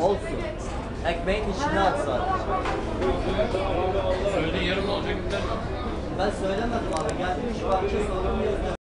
Olsun. Ekmeğin içine at sadece. Söyle yarım olacak bir. Ben söylemedim abi. Geldim şu parça sonra